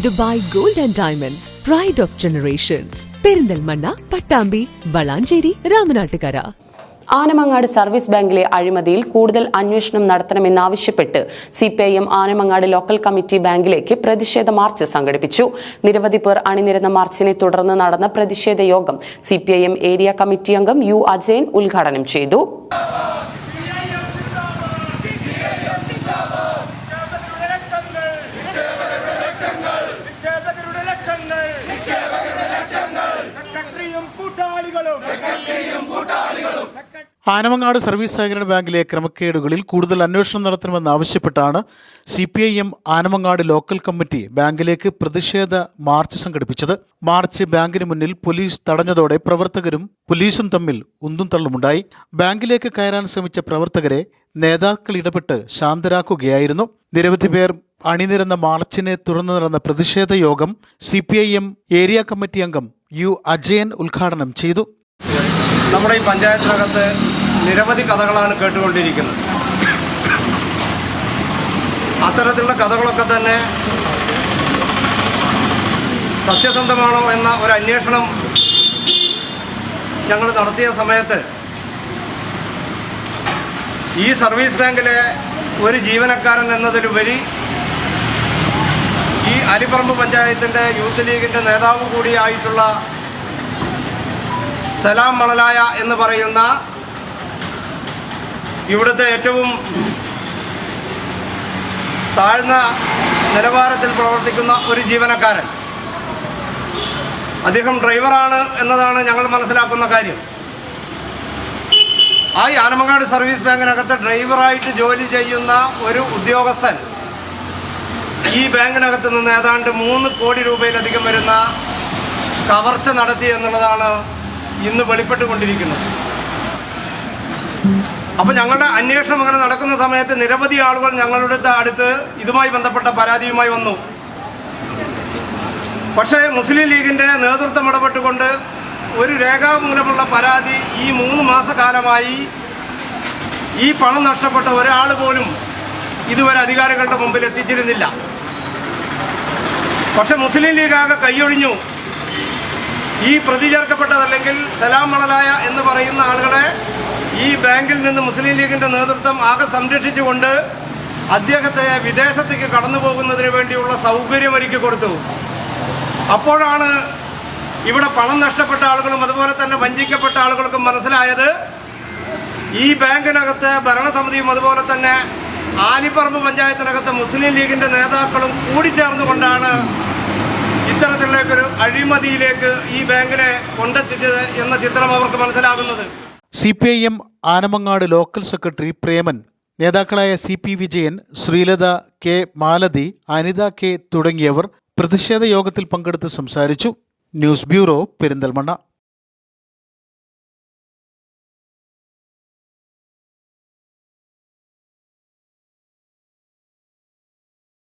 Dubai gold and diamonds pride of generations Perinthalmanna Pattambi Valanchery Ramanattukara. Anamangad service ബാങ്കിലെ അഴിമതിയിൽ കൂടുതൽ അന്വേഷണം നടത്തണമെന്നാവശ്യപ്പെട്ട് C P I M Anamangad local committee ബാങ്കിലേക്ക് പ്രതിഷേധ March സംഘടിപ്പിച്ചു. നിരവധി പേർ അണിനിരന്ന മാർച്ചിനെ തുടർന്ന് നടന്ന പ്രതിഷേധ യോഗം C P I M area committee അംഗം യു അജയൻ ഉദ്ഘാടനം ചെയ്തു. ആനമങ്ങാട് സർവീസ് സഹകരണ ബാങ്കിലെ ക്രമക്കേടുകളിൽ കൂടുതൽ അന്വേഷണം നടത്തണമെന്നാവശ്യപ്പെട്ടാണ് C P I M Anamangad local committee ബാങ്കിലേക്ക് പ്രതിഷേധ മാർച്ച് സംഘടിപ്പിച്ചത്. മാർച്ച് ബാങ്കിന് മുന്നിൽ പോലീസ് തടഞ്ഞതോടെ പ്രവർത്തകരും പോലീസും തമ്മിൽ ഉന്തും തള്ളുമുണ്ടായി. ബാങ്കിലേക്ക് കയറാൻ ശ്രമിച്ച പ്രവർത്തകരെ നേതാക്കൾ ഇടപെട്ട് ശാന്തരാക്കുകയായിരുന്നു. നിരവധി പേർ അണിനിരന്ന മാർച്ചിനെ തുടർന്ന് നടന്ന പ്രതിഷേധ യോഗം സി ഏരിയ കമ്മിറ്റി അംഗം യു അജയൻ ഉദ്ഘാടനം ചെയ്തു. നമ്മുടെ ഈ പഞ്ചായത്തിനകത്ത് നിരവധി കഥകളാണ് കേട്ടുകൊണ്ടിരിക്കുന്നത്. അത്തരത്തിലുള്ള കഥകളൊക്കെ തന്നെ സത്യസന്ധമാണോ എന്ന ഒരു അന്വേഷണം ഞങ്ങൾ നടത്തിയ സമയത്ത് ഈ സർവീസ് ബാങ്കിലെ ഒരു ജീവനക്കാരൻ എന്നതിലുപരി ഈ അരിപ്പറമ്പ് പഞ്ചായത്തിന്റെ യൂത്ത് ലീഗിന്റെ നേതാവ് കൂടിയായിട്ടുള്ള സലാം മണലായ എന്ന് പറയുന്ന ഇവിടുത്തെ ഏറ്റവും താഴ്ന്ന നിലവാരത്തിൽ പ്രവർത്തിക്കുന്ന ഒരു ജീവനക്കാരൻ. അദ്ദേഹം ഡ്രൈവറാണ് എന്നതാണ് ഞങ്ങൾ മനസ്സിലാക്കുന്ന കാര്യം. ആ ആനമങ്ങാട് സർവീസ് ബാങ്കിനകത്ത് ഡ്രൈവറായിട്ട് ജോലി ചെയ്യുന്ന ഒരു ഉദ്യോഗസ്ഥൻ ഈ ബാങ്കിനകത്ത് നിന്ന് ഏതാണ്ട് മൂന്ന് കോടി രൂപയിലധികം വരുന്ന കവർച്ച നടത്തി എന്നുള്ളതാണ് ഇന്ന് വെളിപ്പെട്ടുകൊണ്ടിരിക്കുന്നത് അപ്പോൾ ഞങ്ങളുടെ അന്വേഷണം അങ്ങനെ നടക്കുന്ന സമയത്ത് നിരവധി ആളുകൾ ഞങ്ങളുടെ അടുത്ത് ഇതുമായി ബന്ധപ്പെട്ട പരാതിയുമായി വന്നു. പക്ഷേ മുസ്ലിം ലീഗിന്റെ നേതൃത്വം ഇടപെട്ടുകൊണ്ട് ഒരു രേഖാമൂലമുള്ള പരാതി ഈ മൂന്ന് മാസക്കാലമായി ഈ പണം നഷ്ടപ്പെട്ട ഒരാൾ പോലും ഇതുവരെ അധികാരികളുടെ മുമ്പിൽ എത്തിച്ചിരുന്നില്ല. പക്ഷെ മുസ്ലിം ലീഗ് ആകെ കൈയൊഴിഞ്ഞു. ഈ പ്രതി ചേർക്കപ്പെട്ടതല്ലെങ്കിൽ സലാം മണലായ എന്ന് പറയുന്ന ആളുകളെ ഈ ബാങ്കിൽ നിന്ന് മുസ്ലിം ലീഗിന്റെ നേതൃത്വം ആകെ സംരക്ഷിച്ചുകൊണ്ട് അദ്ദേഹത്തെ വിദേശത്തേക്ക് കടന്നു പോകുന്നതിന് വേണ്ടിയുള്ള സൗകര്യം ഒരുക്കി കൊടുത്തു. അപ്പോഴാണ് ഇവിടെ പണം നഷ്ടപ്പെട്ട ആളുകളും അതുപോലെ തന്നെ വഞ്ചിക്കപ്പെട്ട ആളുകൾക്കും മനസ്സിലായത് ഈ ബാങ്കിനകത്ത് ഭരണസമിതിയും അതുപോലെ തന്നെ ആലിപ്പറമ്പ് പഞ്ചായത്തിനകത്ത് മുസ്ലിം ലീഗിന്റെ നേതാക്കളും കൂടിച്ചേർന്നുകൊണ്ടാണ് ഇത്തരത്തിലേക്കൊരു അഴിമതിയിലേക്ക് ഈ ബാങ്കിനെ കൊണ്ടെത്തിച്ചത് എന്ന ചിത്രം അവർക്ക് മനസ്സിലാകുന്നത്. C P I M Anamangad local secretary Preman നേതാക്കളായ C P Vijayan Sreelatha K Malathi Anitha K തുടങ്ങിയവർ പ്രതിഷേധ യോഗത്തിൽ പങ്കെടുത്ത് സംസാരിച്ചു. News bureau Perinthalmanna.